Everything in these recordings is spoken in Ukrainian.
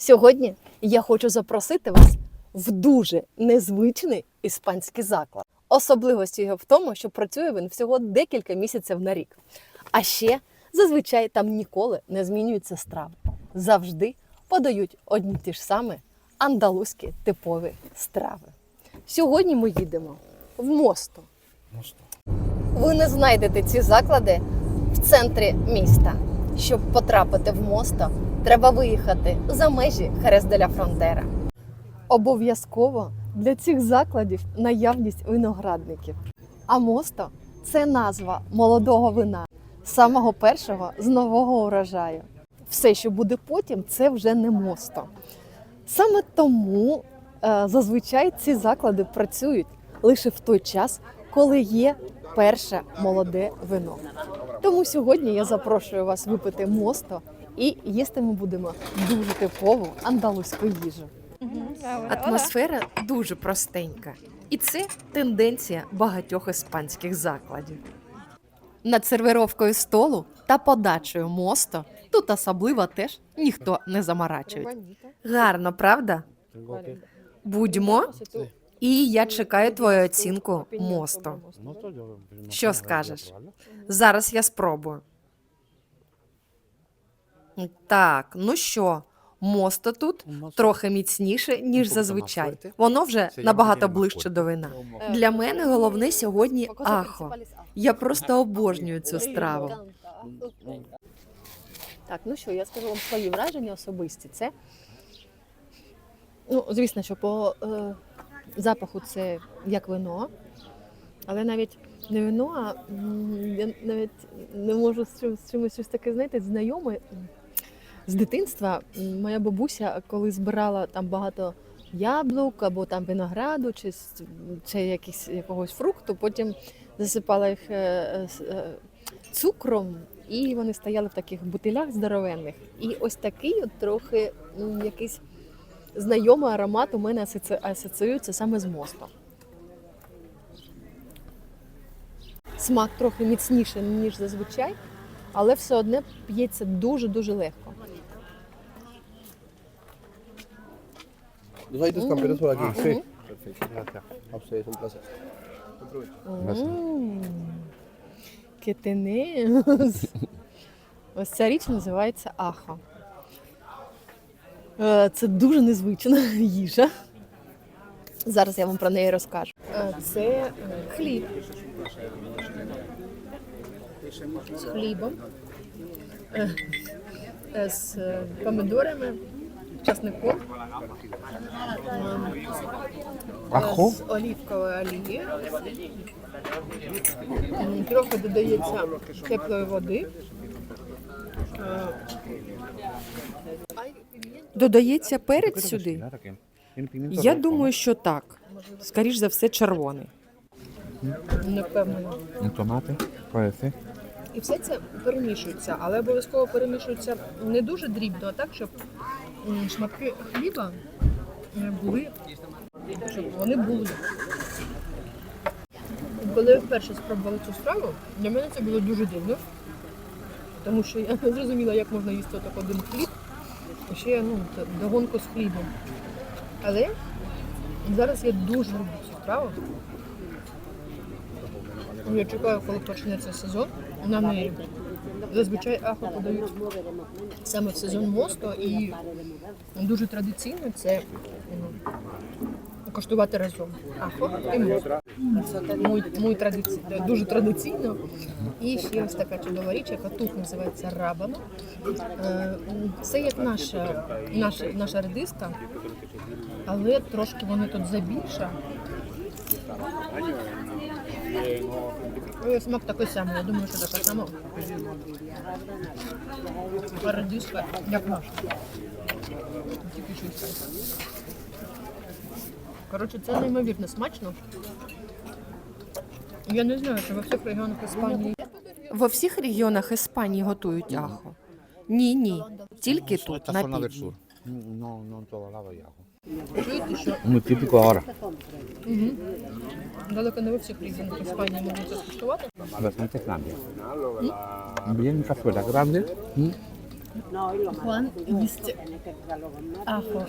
Сьогодні я хочу запросити вас в дуже незвичний іспанський заклад. Особливості його в тому, що працює він всього декілька місяців на рік. А ще зазвичай там ніколи не змінюються страви. Завжди подають одні ті ж самі андалузькі типові страви. Сьогодні ми їдемо в Мосто. Ви не знайдете ці заклади в центрі міста. Щоб потрапити в мосто, треба виїхати за межі Херес Фронтера. Обов'язково для цих закладів наявність виноградників. А мосто це назва молодого вина, самого першого з нового урожаю. Все, що буде потім, це вже не мосто. Саме тому е, зазвичай ці заклади працюють лише в той час, коли є перше молоде вино. Тому сьогодні я запрошую вас випити мосто і їсти ми будемо дуже типову андалузьку їжу. Атмосфера дуже простенька, і це тенденція багатьох іспанських закладів. Над сервіровкою столу та подачею мосто тут особливо теж ніхто не заморачує. Гарно, правда? Будьмо, і я чекаю твою оцінку мосту. Що скажеш? Зараз я спробую. Так, ну що, мосто тут трохи міцніше, ніж зазвичай. Воно вже набагато ближче до вина. Для мене головне сьогодні ахо. Я просто обожнюю цю страву. Так, ну що, я скажу вам свої враження особисті. Це, ну, звісно, що по е, запаху це як вино, але навіть не вино, а м, я навіть не можу з, чим, з чимось щось таке, знаєте, знайоме. З дитинства моя бабуся, коли збирала там багато яблук або там винограду, чи, чи якісь, якогось фрукту, потім засипала їх е, е, е, цукром, і вони стояли в таких бутилях здоровенних. І ось такий от трохи м, якийсь знайомий аромат у мене асоці- асоціюється саме з мостом. Смак трохи міцніше, ніж зазвичай, але все одне п'ється дуже-дуже легко. ¿Dos hay tus campeones por aquí? Sí. Perfecto, gracias. A ustedes, un placer. М, Que tenemos. Ось ця річ називається ахо. Е, Це дуже незвична їжа. Зараз я вам про неї розкажу. Е, Це е, хліб. З хлібом. Е, е, З е, помидорами, часником. ¿Ajo? З олівковою олією. М, Трохи додається теплої води. Е, Додається перець сюди? Я думаю, що так. Скоріш за все, червоний. Не впевнена. Un tomate. І все це перемішується, але обов'язково перемішується не дуже дрібно, а так, щоб шматки хліба е, були, щоб вони були. Коли я вперше спробувала цю страву, для мене це було дуже дивно, тому що я не зрозуміла, як можна їсти отак один хліб, і ще ну, догонку з хлібом. Але зараз я дуже люблю цю страву. Я чекаю, коли почнеться сезон на мирі. Зазвичай ахо подають саме в сезон мосту і дуже традиційно це коштувати разом. Ахо і мост. Мой, мой дуже традиційно. І ще ось така чудова річ, яка тут називається рабано. Е, Це як наша, наша, наша редиска, але трошки вони тут забільша. Ой, Смак такий самий, я думаю, що така сама. А як наша. Тільки чуть. Коротше, це неймовірно смачно. Я не знаю, чи во всіх регіонах Іспанії. Во всіх регіонах Іспанії готують ахо. Ні, ні, тільки тут, на півдні. No, no en todo lado hay ajo. Що Muy típico далеко не во всіх регіонах Іспанії можна це скуштувати. Bastante grande. Bien cazuela grande. Mm. Пан їсть ахо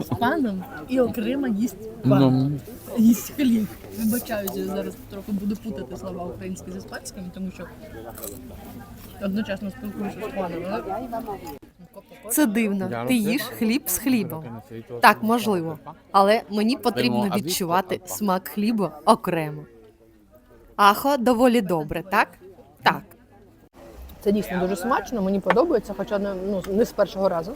з паном і окремо їсть пан. Їсть хліб. Вибачаюся, я зараз трохи буду путати слова українські з іспанськими, тому що одночасно спілкуюся з паном. але- Це дивно. Ти їш хліб з хлібом. Так, можливо. Але мені потрібно відчувати смак хліба окремо. Ахо доволі добре, так? Так. Це дійсно дуже смачно, мені подобається, хоча не, ну, не з першого разу.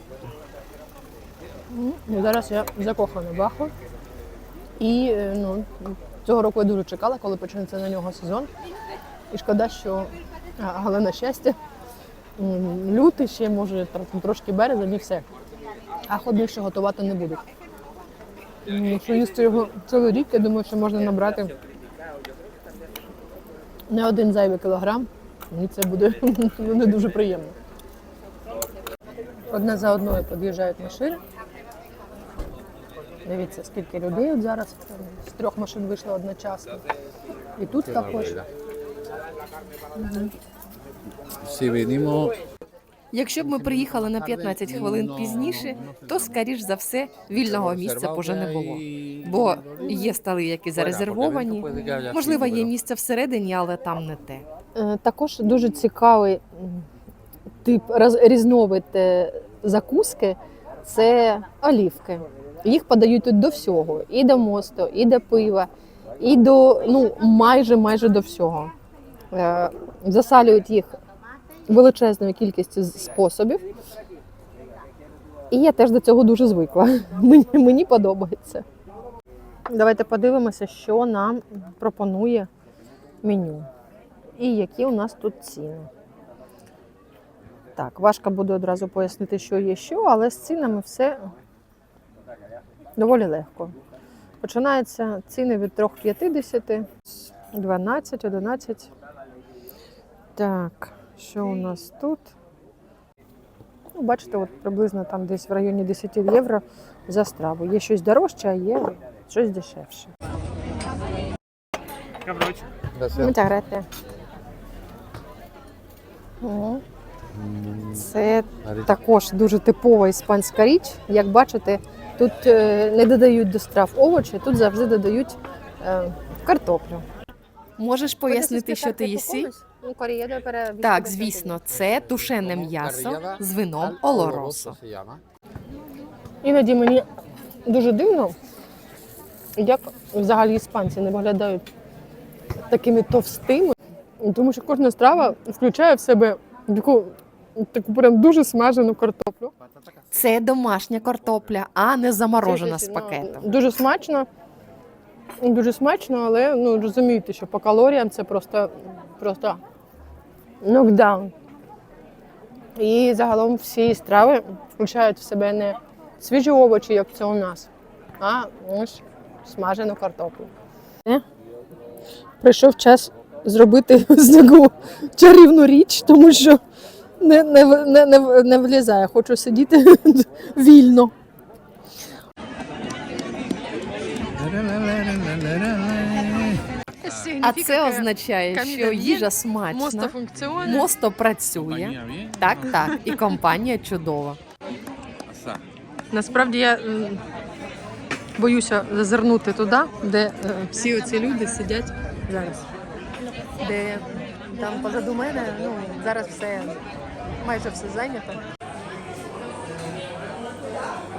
І Зараз я закохана в ахо. І е, ну, цього року я дуже чекала, коли почнеться на нього сезон. І шкода, що а, але на щастя, лютий ще може трошки березень і все. Ахо більше готувати не будуть. Якщо їсти його цілий рік, я думаю, що можна набрати не один зайвий кілограм. Мені це буде не дуже приємно. Одна за одною під'їжджають машини. Дивіться, скільки людей от зараз з трьох машин вийшло одночасно. І тут також. Venimos Якщо б ми приїхали на 15 хвилин пізніше, то, скоріш за все, вільного місця б уже не було. Бо є столи, які зарезервовані. Можливо, є місце всередині, але там не те. Е, Також дуже цікавий тип різновид е, закуски це олівки. Їх подають тут до всього: і до мосту, і до пива, і до ну майже майже до всього. Е, Засалюють їх величезною кількістю способів. І я теж до цього дуже звикла. Мені, мені подобається. Давайте подивимося, що нам пропонує меню. І які у нас тут ціни. Так, важко буде одразу пояснити, що є що, але з цінами все доволі легко. Починаються ціни від 3,50, 12, 11. Так, що у нас тут? Ну, бачите, от приблизно там десь в районі 10 євро за страву. Є щось дорожче, а є щось дешевше. Muchas Це також дуже типова іспанська річ. Як бачите, тут е, не додають до страв овочі, тут завжди додають е, картоплю. Можеш пояснити, що ти їси? Так, звісно, це тушене м'ясо з вином олоросо. Іноді мені дуже дивно, як взагалі іспанці не виглядають такими товстими, тому що кожна страва включає в себе таку, таку прям дуже смажену картоплю. Це домашня картопля, а не заморожена з Ну. Дуже смачно. Дуже смачно, але ну розумієте, що по калоріям це просто, просто нокдаун. І загалом всі страви включають в себе не свіжі овочі, як це у нас, а ось смажену картоплю. Е? Прийшов час зробити з нього чарівну річ, тому що не, не, не, не, не влізає. Хочу сидіти вільно. А це означає, що їжа смачна, мосто працює. Так, так, і компанія чудова. Насправді я боюся зазирнути туди, де е, всі оці люди сидять зараз. Де там позаду мене, ну зараз все майже все зайнято.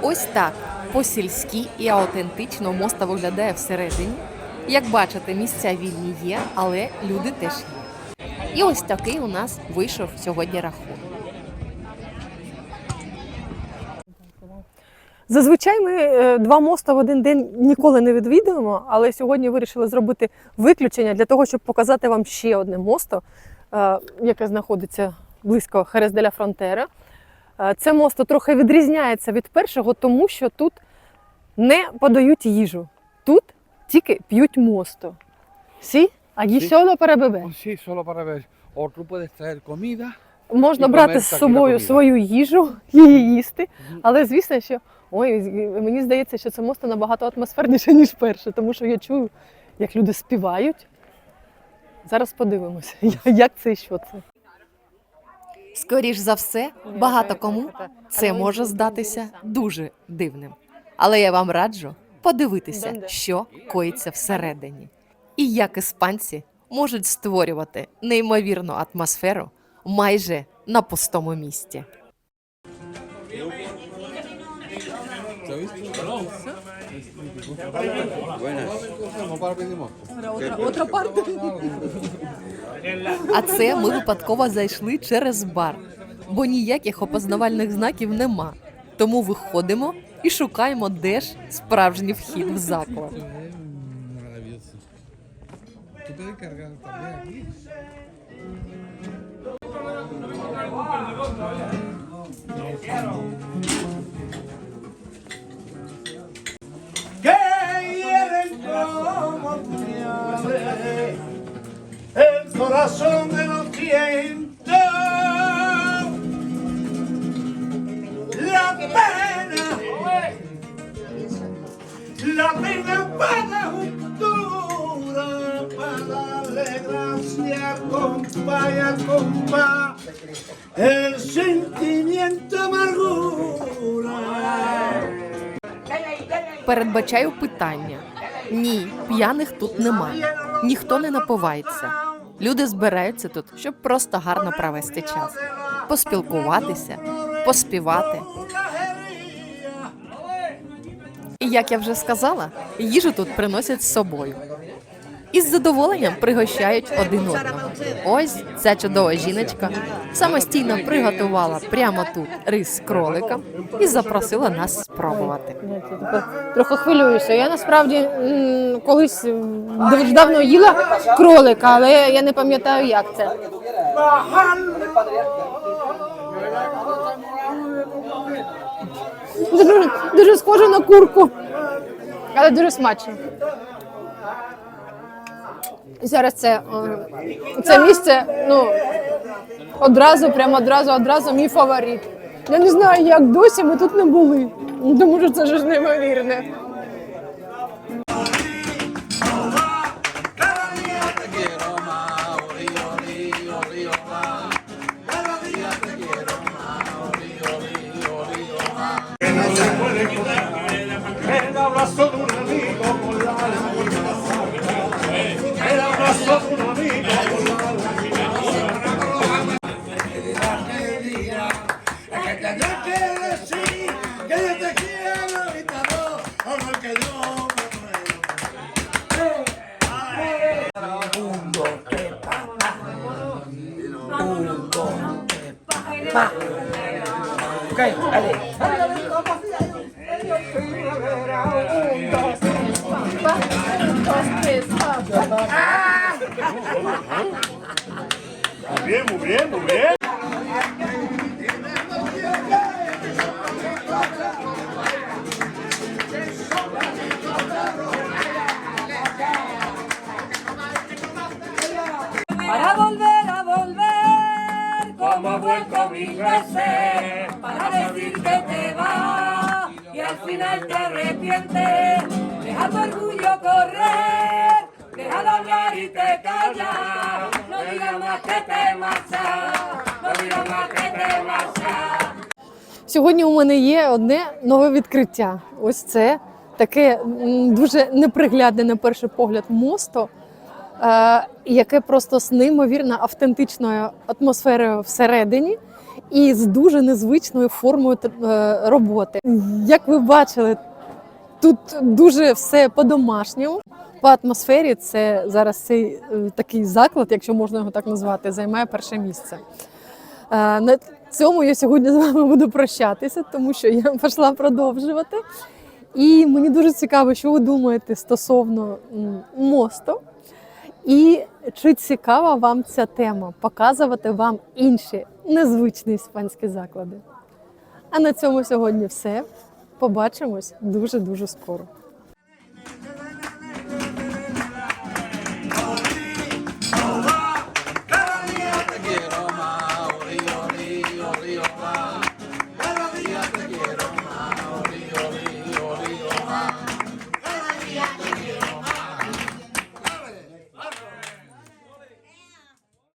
Ось так по-сільськи і аутентично моста виглядає всередині. Як бачите, місця вільні є, але люди теж є. І ось такий у нас вийшов сьогодні рахунок. Зазвичай ми е, два моста в один день ніколи не відвідуємо, але сьогодні вирішили зробити виключення для того, щоб показати вам ще одне мосто, е, яке знаходиться близько Херес де ля Фронтера. Е, Це мосто трохи відрізняється від першого, тому що тут не подають їжу. Тут тільки п'ють мосто. Сі? А Сі. solo para beber. Sí, solo para ver. O tú puedes traer comida. Можна брати з собою свою їжу, її їсти. Але звісно, що ой, мені здається, що це мосто набагато атмосферніше, ніж перше, тому що я чую, як люди співають. Зараз подивимося, як це і що це. Скоріш за все, багато кому це може здатися дуже дивним. Але я вам раджу подивитися, що коїться всередині, і як іспанці можуть створювати неймовірну атмосферу майже на пустому місці. А це ми випадково зайшли через бар, бо ніяких опознавальних знаків нема. Тому виходимо і шукаємо, де ж справжній вхід в заклад. Y a compa, el sentimiento amargura. Передбачаю питання. Ні, п'яних тут немає. Ніхто не напивається. Люди збираються тут, щоб просто гарно провести час, поспілкуватися, поспівати. І як я вже сказала, їжу тут приносять з собою. І з задоволенням пригощають один одного. Ось ця чудова жіночка самостійно приготувала прямо тут рис з кроликом і запросила нас спробувати. Трохи хвилююся. Я насправді колись дуже давно їла кролика, але я не пам'ятаю, як це. Дуже, дуже схоже на курку, але дуже смачно. І зараз це, е, це місце, ну, одразу, прямо одразу, одразу мій фаворит. Я не знаю, як досі ми тут не були. Ну, Тому що це ж неймовірне. Muy bien, muy bien, muy bien. para volver a volver como mil veces para decir que te va y al final te arrepientes deja tu orgullo correr Сьогодні у мене є одне нове відкриття. Ось це таке дуже неприглядне на перший погляд мосто, е, яке просто з неймовірно автентичною атмосферою всередині і з дуже незвичною формою е, роботи. Як ви бачили, тут дуже все по-домашньому. По атмосфері це зараз цей е, такий заклад, якщо можна його так назвати, займає перше місце. Е, На цьому я сьогодні з вами буду прощатися, тому що я пішла продовжувати. І мені дуже цікаво, що ви думаєте стосовно мосту. І чи цікава вам ця тема показувати вам інші незвичні іспанські заклади? А на цьому сьогодні все. Побачимось дуже дуже скоро.